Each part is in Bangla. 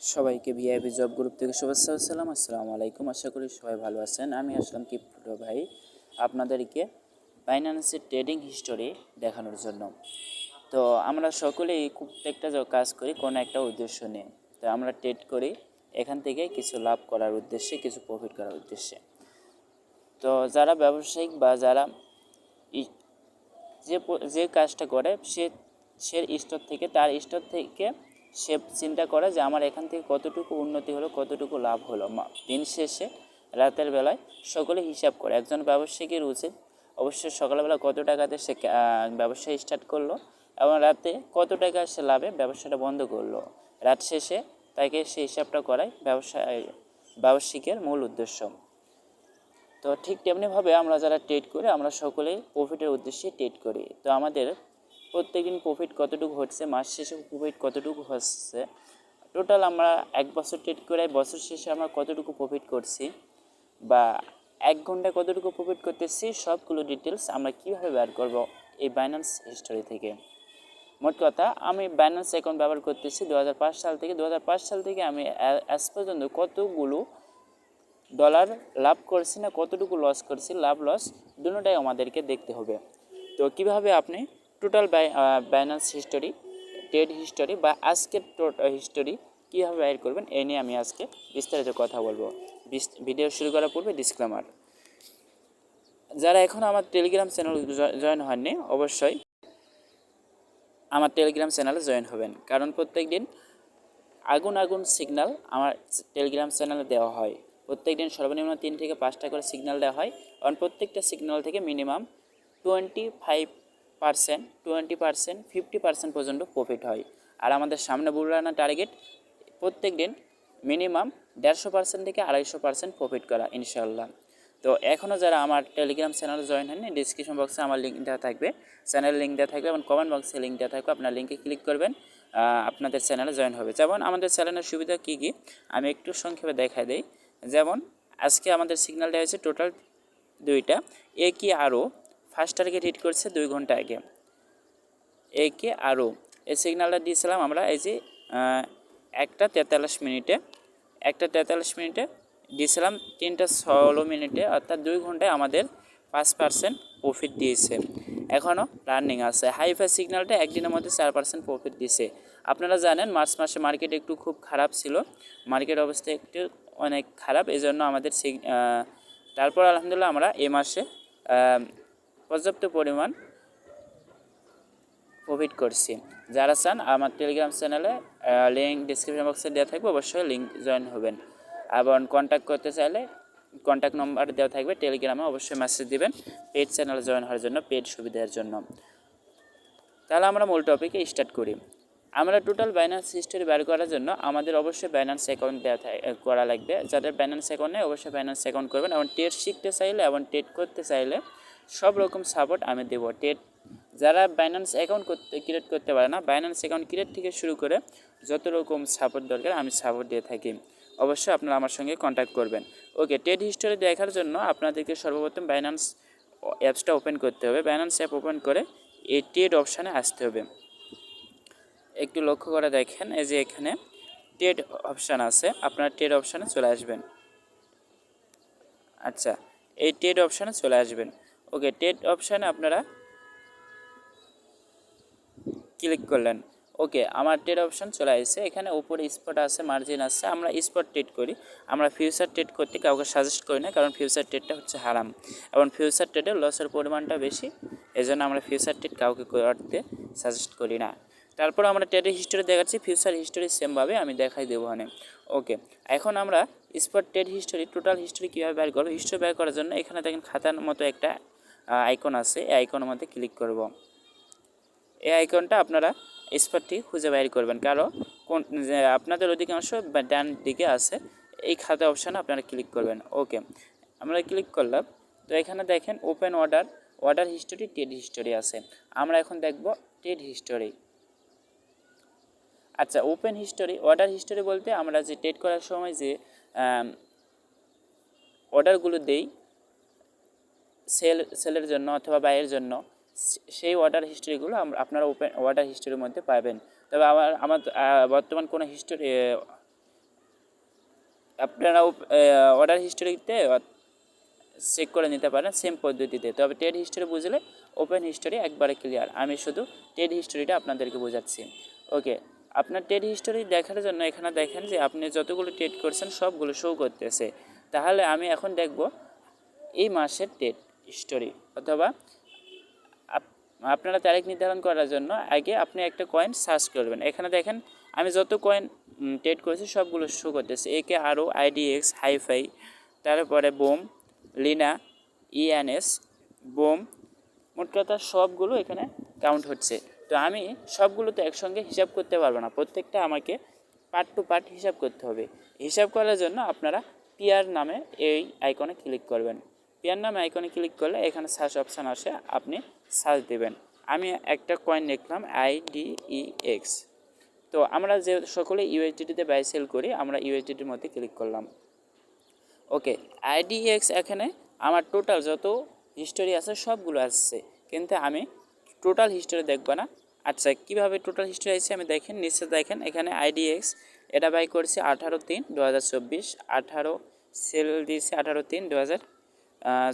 সবাইকে ভিআইপি জব গ্রুপ থেকে শুভেচ্ছা আসসালাম আসসালামু আলাইকুম। আশা করি সবাই ভালো আছেন। আমি আসলাম কিপ্টো ভাই আপনাদেরকে ফাইন্যান্সের ট্রেডিং হিস্টোরি দেখানোর জন্য। তো আমরা সকলেই প্রত্যেকটা কাজ করি কোনো একটা উদ্দেশ্য নিয়ে। তো আমরা ট্রেড করি এখান থেকে কিছু লাভ করার উদ্দেশ্যে, কিছু প্রফিট করার উদ্দেশ্যে। তো যারা ব্যবসায়িক বা যারা যে যে কাজটা করে সে সে স্টোর থেকে, তার স্টোর থেকে সে চিন্তা করে যে আমার এখান থেকে কতটুকু উন্নতি হলো, কতটুকু লাভ হলো। দিন শেষে রাতের বেলায় সকলে হিসাব করে। একজন ব্যবসায়ীকের উচিত অবশ্যই সকালবেলা কত টাকাতে সে ব্যবসা স্টার্ট করল এবং রাতে কত টাকা সে লাভে ব্যবসাটা বন্ধ করল। রাত শেষে তাকে সেই হিসাবটা করাই ব্যবসায়, ব্যবসায়িকের মূল উদ্দেশ্য। তো ঠিক তেমনিভাবে আমরা যারা ট্রেড করি, আমরা সকলেই প্রফিটের উদ্দেশ্যে ট্রেড করি। তো আমাদের প্রত্যেকদিন প্রফিট কতটুকু হচ্ছে, মাস শেষে প্রফিট কতটুকু হচ্ছে টোটাল আমরা এক বছর ট্রেড করে, বছর শেষে আমরা কতটুকু প্রফিট করছি, বা এক ঘন্টায় কতটুকু প্রফিট করতেছি, সবগুলো ডিটেলস আমরা কীভাবে বের করব এই বাইন্যান্স হিস্টোরি থেকে। মোট কথা, আমি বাইন্যান্স অ্যাকাউন্ট ব্যবহার করতেছি দু হাজার পাঁচ সাল থেকে দু হাজার পাঁচ সাল থেকে আমি আজ পর্যন্ত কতগুলো ডলার লাভ করছি না, কতটুকু লস করছি, লাভ লস দুটোটাই আমাদেরকে দেখতে হবে। তো কীভাবে আপনি total balance history trade history বা আজকের হিস্টোরি কীভাবে বাইর করবেন এই নিয়ে আমি আজকে বিস্তারিত কথা বলব। ভিডিও শুরু করার পূর্বে ডিসক্লেমার যারা এখন আমার টেলিগ্রাম চ্যানেল জয়েন হননি, অবশ্যই আমার টেলিগ্রাম চ্যানেলে জয়েন হবেন। কারণ প্রত্যেক দিন আগুন আগুন সিগনাল আমার টেলিগ্রাম চ্যানেলে দেওয়া হয়। প্রত্যেক দিন সর্বনিম্ন তিন থেকে পাঁচটা করে সিগনাল দেওয়া হয়। কারণ প্রত্যেকটা সিগনাল থেকে minimum twenty five percent twenty percent fifty percent পর্যন্ত প্রফিট হয়। আর আমাদের সামনে বুলানা টার্গেট প্রত্যেক দিন মিনিমাম দেড়শো পার্সেন্ট থেকে আড়াইশো পার্সেন্ট প্রফিট করা ইনশাল্লাহ তো এখনও যারা আমার টেলিগ্রাম চ্যানেলে জয়েন হয়নি ডিসক্রিপশন বক্সে আমার লিঙ্ক দেওয়া থাকবে। চ্যানেল লিঙ্ক দেওয়া থাকবে এবং কমেন্ট বক্সে লিঙ্ক দেওয়া থাকবে, আপনার লিঙ্কে ক্লিক করবেন আপনাদের চ্যানেলে জয়েন হবে। যেমন আমাদের চ্যানেলের সুবিধা কী কী? আমি একটু সংক্ষেপে দেখাই দিই। যেমন আজকে আমাদের সিগন্যাল দেওয়া হয়েছে টোটাল দুইটা, এ কি আরও ফার্স্ট টার্গেট হিট করছে দুই ঘণ্টা আগে। এ কে আরও এই সিগন্যালটা দিয়েছিলাম আমরা, এই যে একটা তেতাল্লিশ মিনিটে, একটা তেতাল্লিশ মিনিটে দিয়েছিলাম, তিনটা ষোলো মিনিটে, অর্থাৎ দুই ঘন্টায় আমাদের পাঁচ পার্সেন্ট প্রফিট দিয়েছে। এখনও রানিং আছে। হাইফাই সিগন্যালটা একদিনের মধ্যে চার পার্সেন্ট প্রফিট দিয়েছে। আপনারা জানেন, মার্চ মাসে মার্কেট একটু খুব খারাপ ছিল। মার্কেট অবস্থা একটু অনেক খারাপ এই জন্য আমাদের তারপর আলহামদুলিল্লাহ আমরা এ মাসে পর্যাপ্ত পরিমাণ প্রফিট করছি। যারা চান, আমার টেলিগ্রাম চ্যানেলে লিঙ্ক ডিসক্রিপশন বক্সে দেওয়া থাকবে, অবশ্যই লিঙ্ক জয়েন হবেন। এবং কন্ট্যাক্ট করতে চাইলে কন্ট্যাক্ট নম্বর দেওয়া থাকবে টেলিগ্রামে অবশ্যই মেসেজ দিবেন পেড চ্যানেলে জয়েন হওয়ার জন্য পেড সুবিধার জন্য। তাহলে আমরা মূল টপিকে স্টার্ট করি। আমরা টোটাল বাইন্যান্স হিস্টোরি বের করার জন্য আমাদের অবশ্যই বাইন্যান্স অ্যাকাউন্ট দেওয়া করা লাগবে। যাদের বাইন্যান্স অ্যাকাউন্ট নেই, অবশ্যই বাইন্যান্স অ্যাকাউন্ট করবেন এবং টেট শিখতে চাইলে এবং টেট করতে চাইলে সব রকম সাপোর্ট আমি দেবো। টেট যারা বাইন্যান্স অ্যাকাউন্ট করতে ক্রিয়েট করতে পারে না বাইন্যান্স অ্যাকাউন্ট ক্রিয়েট থেকে শুরু করে যত রকম সাপোর্ট দরকার, আমি সাপোর্ট দিয়ে থাকি। অবশ্যই আপনারা আমার সঙ্গে কন্ট্যাক্ট করবেন। ওকে টেট হিস্টোরি দেখার জন্য আপনাদেরকে সর্বপ্রথম বাইন্যান্স অ্যাপসটা ওপেন করতে হবে। বাইন্যান্স অ্যাপ ওপেন করে এই টেড অপশানে আসতে হবে। একটু লক্ষ্য করে দেখেন, এই যে এখানে টেড অপশান আছে, আপনার টেড অপশানে চলে আসবেন। আচ্ছা এই টেড অপশানে চলে আসবেন। ওকে টেড অপশানে আপনারা ক্লিক করলেন। ওকে, আমার ট্রেড অপশন চলে আসছে। এখানে উপরে স্পট আছে, মার্জিন আছে। আমরা স্পট ট্রেড করি। আমরা ফিউচার ট্রেড করতে কাউকে সাজেস্ট করি না, কারণ ফিউচার ট্রেডটা হচ্ছে হারাম। এবং ফিউচার ট্রেডে লসের পরিমাণটা বেশি এই জন্য আমরা ফিউচার ট্রেড কাউকে করতে সাজেস্ট করি না। তারপর আমরা ট্রেডের হিস্টোরি দেখাচ্ছি। ফিউচার হিস্টোরি সেমভাবে আমি দেখাই দেবো ওখানে। ওকে, এখন আমরা spot trade history, total history কীভাবে বের করব? হিস্টোরি বের করার জন্য এখানে দেখেন খাতার মতো একটা আইকন আছে, এই আইকনের মধ্যে ক্লিক করব। এই আইকনটা আপনারা স্পটটি খুঁজে বাইর করবেন। কারণ কোন আপনাদের অধিকাংশ ডান দিকে আছে, এই খাতা অপশানে আপনারা ক্লিক করবেন। ওকে আমরা ক্লিক করলাম। তো এখানে দেখেন ওপেন অর্ডার অর্ডার হিস্টোরি টেড হিস্টোরি আছে। আমরা এখন দেখব টেড হিস্টোরি আচ্ছা ওপেন হিস্টোরি অর্ডার হিস্টোরি বলতে আমরা যে টেড করার সময় যে অর্ডারগুলো দেই সেল, সেলের জন্য অথবা বাইয়ের জন্য সেই অর্ডার হিস্ট্রিগুলো আপনারা ওপেন অর্ডার হিস্ট্রির মধ্যে পাবেন। তবে আমার আমার বর্তমান কোনো হিস্টোরি আপনারা অর্ডার হিস্টোরিতে চেক করে নিতে পারেন সেম পদ্ধতিতে। তবে টেড হিস্টোরি বুঝলে ওপেন হিস্টোরি একবারে ক্লিয়ার আমি শুধু টেড হিস্টোরিটা আপনাদেরকে বোঝাচ্ছি। ওকে আপনার টেড হিস্টোরি দেখার জন্য এখানে দেখেন যে আপনি যতগুলো টেড করছেন সবগুলো শো করতেছে। তাহলে আমি এখন দেখব এই মাসের টেড হিস্টোরি অথবা আপ- আপনারা তারিখ নির্ধারণ করার জন্য আগে আপনি একটা কয়েন সার্চ করবেন। এখানে দেখেন, আমি যত কয়েন টেড করেছি সবগুলো শো করতেছে। একে আরও আইডিএক্স হাইফাই তারপরে বোম, লিনা ইএনএস বোম, মোট কথা সবগুলো এখানে কাউন্ট হচ্ছে। তো আমি সবগুলো তো একসঙ্গে হিসাব করতে পারব না। প্রত্যেকটা আমাকে পার্ট টু পার্ট হিসাব করতে হবে। হিসাব করার জন্য আপনারা পিয়ার নামে এই আইকনে ক্লিক করবেন। পিয়ার নামে আইকনে ক্লিক করলে এখানে সার্চ অপশান আসে, আপনি সার্চ দেবেন। আমি একটা কয়েন লিখলাম আইডিইএক্স তো আমরা যে সকলে ইউএসডিটিতে বাই সেল করি, আমরা ইউএসডিটির মধ্যে ক্লিক করলাম। ওকে আইডিএক্স এখানে আমার টোটাল যত হিস্টোরি আছে, সবগুলো আসছে। কিন্তু আমি টোটাল হিস্টোরি দেখব না। আচ্ছা কীভাবে টোটাল হিস্টোরি আছে আমি দেখেন, নিচে দেখেন, এখানে আইডিএক্স এটা বাই করেছি আঠারো তিন দু হাজার চব্বিশ, আঠারো সেল দিয়েছি আঠারো তিন দু হাজার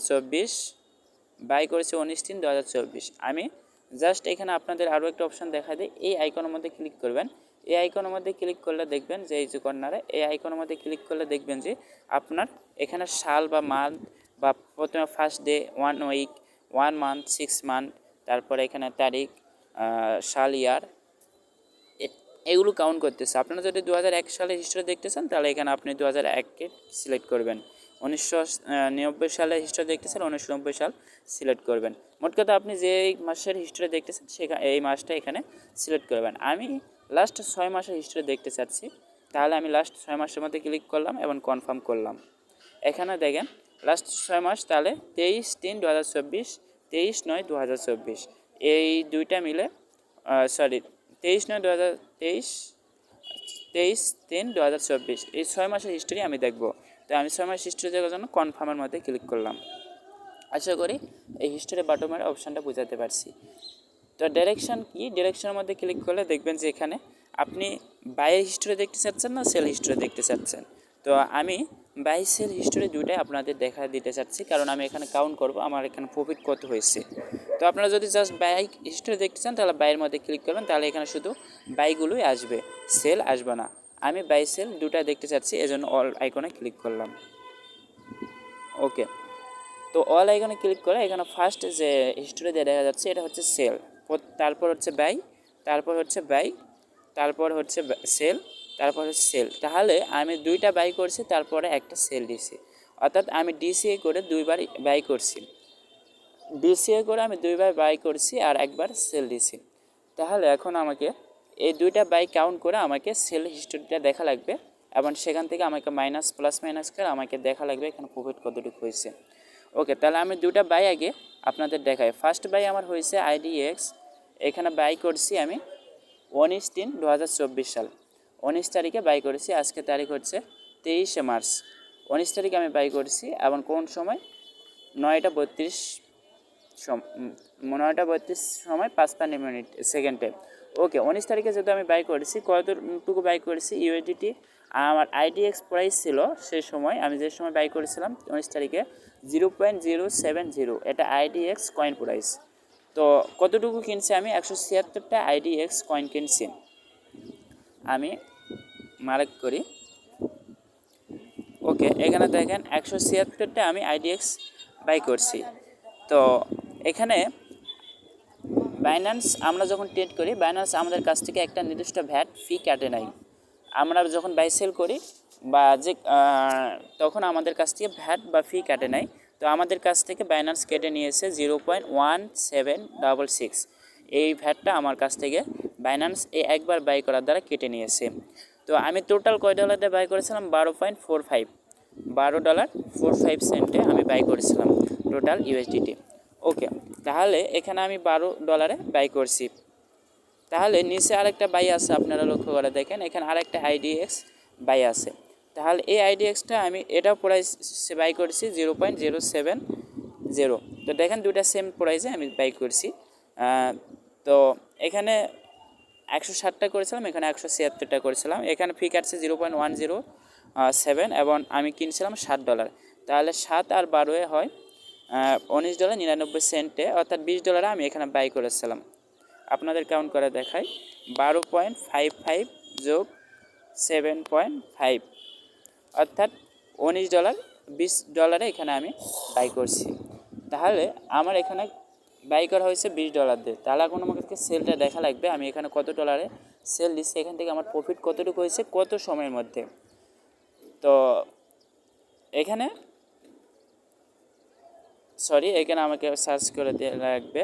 চব্বিশ, বাই করেছি উনিশ তিন দু আমি জাস্ট এখানে আপনাদের আরও একটা অপশান দেখা দেয় এই আইকনের মধ্যে ক্লিক করবেন। এই আইকনের মধ্যে ক্লিক করলে দেখবেন যে এই যে কর্নারে, এই আইকনের মধ্যে ক্লিক করলে দেখবেন যে আপনার এখানে সাল বা মান্থ বা প্রথমে first day one week one month six month তারপরে এখানে তারিখ সাল ইয়ার এগুলো কাউন্ট করতেছে। আপনারা যদি দু হাজার এক সালের হিস্ট্রি দেখতে চান, তাহলে এখানে আপনি দু হাজার সিলেক্ট করবেন। উনিশশো সালের হিস্ট্রি দেখতে চান উনিশশো নব্বই সাল সিলেক্ট করবেন। মোট কথা আপনি যে মাসের হিস্ট্রি দেখতেছেন সেখানে এই মাসটা এখানে সিলেক্ট করবেন। আমি লাস্ট ছয় মাসের হিস্ট্রি দেখতে চাচ্ছি, তাহলে আমি লাস্ট ছয় মাসের মধ্যে ক্লিক করলাম এবং কনফার্ম করলাম। এখানে দেখেন লাস্ট ছয় মাস, তাহলে তেইশ তিন দু হাজার চব্বিশ, তেইশ নয় দু হাজার চব্বিশ। এই দুইটা মিলে সরি তেইশ নয় দু হাজার তেইশ তেইশ তিন দু হাজার চব্বিশ। এই ছয় মাসের হিস্ট্রি আমি দেখব। তো আমি সময় হিস্ট্রি দেখার জন্য কনফার্মের মধ্যে ক্লিক করলাম। আশা করি এই হিস্ট্রি বাটমের অপশানটা বোঝাতে পারছি। তো ডিরেকশন কি? ডিরেকশনের মধ্যে ক্লিক করলে দেখবেন যে এখানে আপনি বাইয়ের হিস্ট্রি দেখতে চাচ্ছেন না সেল হিস্ট্রি দেখতে চাচ্ছেন। তো আমি বাই সেল হিস্ট্রি দুইটাই আপনাদের দেখা দিতে চাচ্ছি, কারণ আমি এখানে কাউন্ট করব আমার এখানে প্রফিট কত হয়েছে। তো আপনারা যদি জাস্ট বাইক হিস্ট্রি দেখতে চান, তাহলে বাইয়ের মধ্যে ক্লিক করবেন, তাহলে এখানে শুধু বাইগুলোই আসবে। সেল আসবে না। আমি বাই সেল দুটা দেখতে চাচ্ছি, এজন্য অল আইকনে ক্লিক করলাম। ওকে তো অল আইকনে ক্লিক করে এখানে ফার্স্ট যে হিস্টোরি দিয়ে দেখা যাচ্ছে, এটা হচ্ছে সেল তারপর হচ্ছে বাই তারপর হচ্ছে বাই তারপর হচ্ছে সেল তারপর হচ্ছে সেল তাহলে আমি দুইটা বাই করছি, তারপরে একটা সেল দিছি। অর্থাৎ আমি ডিসিএ করে দুইবার বাই করছি। ডিসিএ করে আমি দুইবার বাই করছি আর একবার সেল দিছি। তাহলে এখন আমাকে এই দুইটা বাই কাউন্ট করে আমাকে সেল হিস্টোরিটা দেখা লাগবে এবং সেখান থেকে আমাকে মাইনাস প্লাস মাইনাস করে আমাকে দেখা লাগবে এখানে প্রফিট কতটুকু হয়েছে। ওকে তাহলে আমি দুটা বাই আগে আপনাদের দেখাই। ফার্স্ট বাই আমার হয়েছে আইডিএক্স এখানে বাই করছি আমি উনিশ তিন দু সাল। উনিশ তারিখে বাই করেছি, আজকে তারিখ হচ্ছে তেইশে মার্চ। উনিশ তারিখে আমি বাই করেছি এবং কোন সময়? নয়টা বত্রিশ নয়টা বত্রিশ সময় পাঁচ পাঁচপান্ন মিনিট সেকেন্ডে ওকে, উনিশ তারিখে যেহেতু আমি বাই করেছি, কতটুকু বাই করেছি? ইউএডিটি আমার আইডিএক্স প্রাইস ছিল সেই সময়, আমি যে সময় বাই করেছিলাম, উনিশ তারিখে zero point zero seven zero এটা আইডিএক্স কয়েন প্রাইস তো কতটুকু কিনছি আমি? একশো ছিয়াত্তরটা আইডিএক্স কয়েন কিনছি। আমি মার্ক করি। ওকে, এখানে দেখেন, একশো ছিয়াত্তরটা আমি আইডিএক্স বাই করছি। তো এখানে বাইন্যান্স আমরা যখন ট্রেড করি বাইন্যান্স আমাদের কাছ থেকে একটা নির্দিষ্ট ভ্যাট ফি কাটে নাই। আমরা যখন বাই সেল করি বা যে তখন আমাদের কাছ থেকে ভ্যাট বা ফি কাটে নাই। তো আমাদের কাছ থেকে বাইন্যান্স কেটে নিয়েছে zero point one seven double six এই ভ্যাটটা আমার কাছ থেকে বাইন্যান্স এই একবার বাই করার দ্বারা কেটে নিয়েছে। তো আমি টোটাল কয় ডলারে বাই করেছিলাম? বারো পয়েন্ট ফোর ফাইভ বারো ডলার ফোর ফাইভ সেন্টে আমি বাই করেছিলাম টোটাল ইউএসডিটি ওকে তাহলে এখানে আমি বারো ডলারে বাই করছি। তাহলে নিচে আরেকটা বাই আছে, আপনারা লক্ষ্য করে দেখেন, এখানে আরেকটা আইডিএক্স বাই আছে। তাহলে এই আইডিএক্সটা আমি এটা প্রাইস বাই করছি zero point zero seven zero তো দেখেন দুটা সেম প্রাইসে আমি বাই করছি। তো এখানে একশো ষাটটা করেছিলাম, এখানে একশো ছিয়াত্তরটা করেছিলাম। এখানে ফি কাটছে zero point one zero seven এবং আমি কিনছিলাম ষাট ডলার তাহলে সাত আর বারোয় হয় উনিশ ডলার নিরানব্বই সেন্টে অর্থাৎ বিশ ডলারে আমি এখানে বাই করেছিলাম। আপনাদের কাউন্ট করে দেখাই। বারো পয়েন্ট ফাইভ ফাইভ যোগ সেভেন পয়েন্ট ফাইভ অর্থাৎ উনিশ ডলার বিশ ডলারে এখানে আমি বাই করছি। তাহলে আমার এখানে বাই করা হয়েছে বিশ ডলার দিয়ে। তাহলে এখন আমাকে সেলটা দেখা লাগবে। আমি এখানে কত ডলারে সেল দিচ্ছি, এখান থেকে আমার প্রফিট কতটুকু হয়েছে, কত সময়ের মধ্যে? তো এখানে সরি, এখানে আমাকে সার্চ করে লাগবে।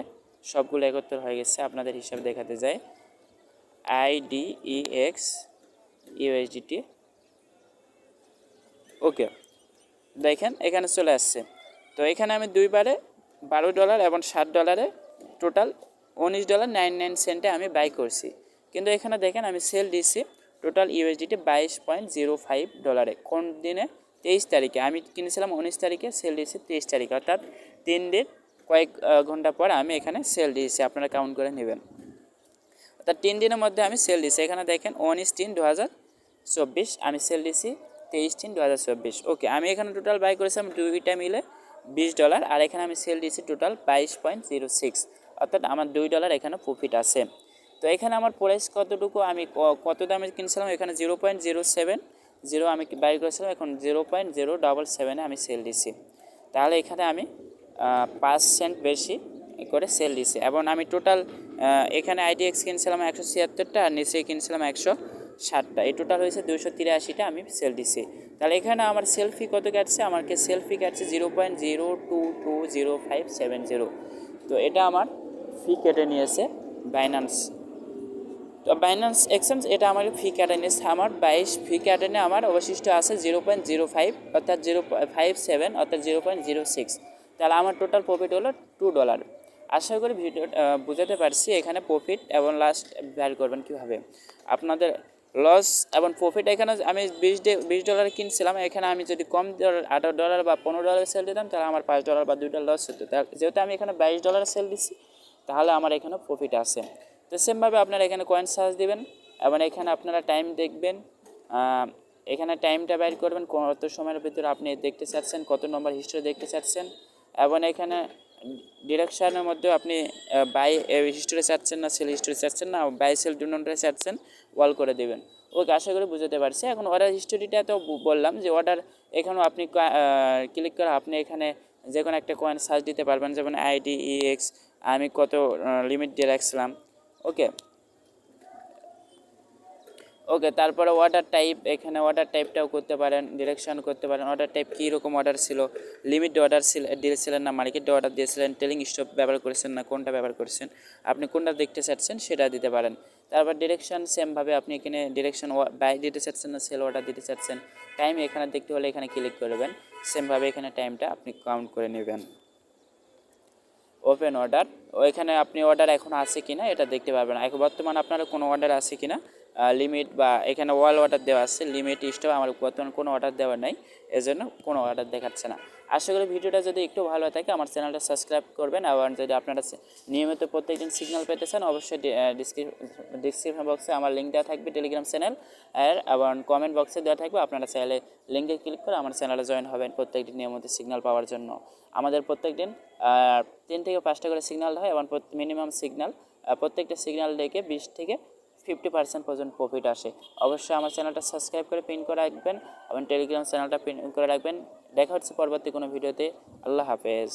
সবগুলো একত্র হয়ে গেছে, আপনাদের হিসাব দেখাতে যায় আইডিইএক্স ইউএসডিটি ওকে দেখেন, এখানে চলে আসছে। তো এখানে আমি দুইবারে বারো ডলার এবং ষাট ডলারে টোটাল উনিশ ডলার নাইন নাইন সেন্টে আমি বাই করছি। কিন্তু এখানে দেখেন, আমি সেল দিচ্ছি টোটাল ইউএসডিটি বাইশ পয়েন্ট জিরো ফাইভ ডলারে কোন দিনে তেইশ তারিখে। আমি কিনেছিলাম উনিশ তারিখে সেল দিয়েছি তেইশ তারিখে। অর্থাৎ তিন দিন, কয়েক ঘণ্টা পর আমি এখানে সেল দিয়েছি। আপনারা কাউন্ট করে নেবেন। অর্থাৎ তিন দিনের মধ্যে আমি সেল দিয়েছি। এখানে দেখেন উনিশ তিন দু হাজার চব্বিশ। আমি সেল দিয়েছি তেইশ তিন দু হাজার চব্বিশ। ওকে আমি এখানে টোটাল বাই করেছিলাম দুইটা মিলে বিশ ডলার আর এখানে আমি সেল দিয়েছি টোটাল বাইশ পয়েন্ট জিরো সিক্স অর্থাৎ আমার দুই ডলার এখানে প্রফিট আছে। তো এখানে আমার প্রাইস কতটুকু? আমি কত দামে কিনেছিলাম? এখানে zero point zero seven zero আমি বাই করেছিলাম, এখন জিরো পয়েন্ট জিরো ডবল সেভেনে আমি সেল দিছি। তাহলে এখানে আমি পাঁচ সেন্ট বেশি করে সেল দিছি এবং আমি টোটাল এখানে আইডিএক্স কিনছিলাম একশো ছিয়াত্তরটা আর নিচে কিনছিলাম একশো ষাটটা। এই টোটাল হয়েছে দুশো তিরাশিটা আমি সেল দিছি। তাহলে এখানে আমার সেলফি কত কাটছে? আমাকে সেলফি কাটছে zero point zero two two zero five seven zero. তো এটা আমার ফি কেটে নিয়েছে বাইন্যান্স তো বাইন্যান্স এক্সচেঞ্জ এটা আমার ফি কেটে আমার বাইশ ফি কেটে আমার অবশিষ্ট আছে জিরো পয়েন্ট জিরো ফাইভ অর্থাৎ জিরো ফাইভ সেভেন অর্থাৎ জিরো পয়েন্ট জিরো সিক্স তাহলে আমার টোটাল প্রফিট হলো টু ডলার আশা করি ভিডিও বুঝাতে পারছি এখানে প্রফিট এবং লাস্ট ভ্যাল করবেন কীভাবে। আপনাদের লস এবং প্রফিট এখানে আমি বিশ ডে, বিশ ডলার কিনছিলাম, এখানে আমি যদি কম ডলার আঠারো ডলার বা পনেরো ডলার সেল দিতাম, তাহলে আমার পাঁচ ডলার বা দুইটা লস হতো। যেহেতু আমি এখানে বাইশ ডলার সেল দিচ্ছি তাহলে আমার এখানে প্রফিট আছে। তো সেমভাবে আপনারা এখানে কয়েন সার্চ দিবেন, এবং এখানে আপনারা টাইম দেখবেন এখানে টাইমটা বাইর করবেন, কত সময়ের ভিতরে আপনি দেখতে চাচ্ছেন, কত নম্বর হিস্ট্রি দেখতে চাচ্ছেন, এবং এখানে ডিরেকশানের মধ্যে আপনি বাই হিস্ট্রি চাচ্ছেন না সেল হিস্ট্রি চাচ্ছেন না বাই সেল ডুনটা চাচ্ছেন ওয়াল করে দেবেন। ওকে আশা করি বুঝতে পারছি। এখন অর্ডার হিস্টোরিটা তো বললাম যে অর্ডার এখানেও আপনি ক্লিক করে আপনি এখানে যে কোনো একটা কয়েন সার্চ দিতে পারবেন, যেমন আইডি ইএক্স আমি কত লিমিট দিয়ে রাখছিলাম ওকে ওকে তারপরে অর্ডার টাইপ এখানে অর্ডার টাইপটাও করতে পারেন ডিরেকশন করতে পারেন। অর্ডার টাইপ কী রকম অর্ডার ছিল লিমিট অর্ডার দিয়েছিলেন না মার্কেট অর্ডার দিয়েছিলেন টেলিং স্টপ ব্যবহার করেছেন না, কোনটা ব্যবহার করেছেন? আপনি কোনটা দেখতে চাচ্ছেন সেটা দিতে পারেন। তারপর ডিরেকশন সেমভাবে আপনি এখানে ডিরেকশন বাই দিতে চাচ্ছেন না সেল অর্ডার দিতে চাচ্ছেন। টাইম এখানে দেখতে হলে এখানে ক্লিক করবেন। সেমভাবে এখানে টাইমটা আপনি কাউন্ট করে নেবেন। ওপেন অর্ডার ওইখানে আপনি অর্ডার এখন আছে কিনা এটা দেখতে পারবেন। এখন বর্তমানে আপনার কোনো অর্ডার আছে কিনা? লিমিট বা এখানে ওয়াল অর্ডার দেওয়া আছে লিমিট স্টপ আমার বর্তমানে কোনো অর্ডার দেওয়া নাই, এজন্য কোনো অর্ডার দেখাচ্ছে না। আশা করি ভিডিওটা যদি একটু ভালো থাকে, আমার চ্যানেলটা সাবস্ক্রাইব করবেন এবং যদি আপনারা নিয়মিত প্রত্যেকদিন সিগন্যাল পেতে চান, অবশ্যই ডিসক্রিপশন বক্সে আমার লিঙ্ক দেওয়া থাকবে টেলিগ্রাম চ্যানেল আর এবং কমেন্ট বক্সে দেওয়া থাকবে, আপনারা চাইলে লিঙ্কে ক্লিক করে আমার চ্যানেলে জয়েন হবেন প্রত্যেকদিন নিয়মিত সিগন্যাল পাওয়ার জন্য। আমাদের প্রত্যেকদিন তিন থেকে পাঁচটা করে সিগন্যাল হয় এবং মিনিমাম সিগন্যাল প্রত্যেকটা সিগন্যাল ডেকে বিশ থেকে ফিফটি পার্সেন্ট পর্যন্ত প্রফিট আসে। অবশ্যই আমার চ্যানেলটা সাবস্ক্রাইব করে পিন করে রাখবেন এবং টেলিগ্রাম চ্যানেলটা পিন করে রাখবেন। দেখা হচ্ছে পরবর্তী কোনো ভিডিওতে আল্লাহ হাফেজ।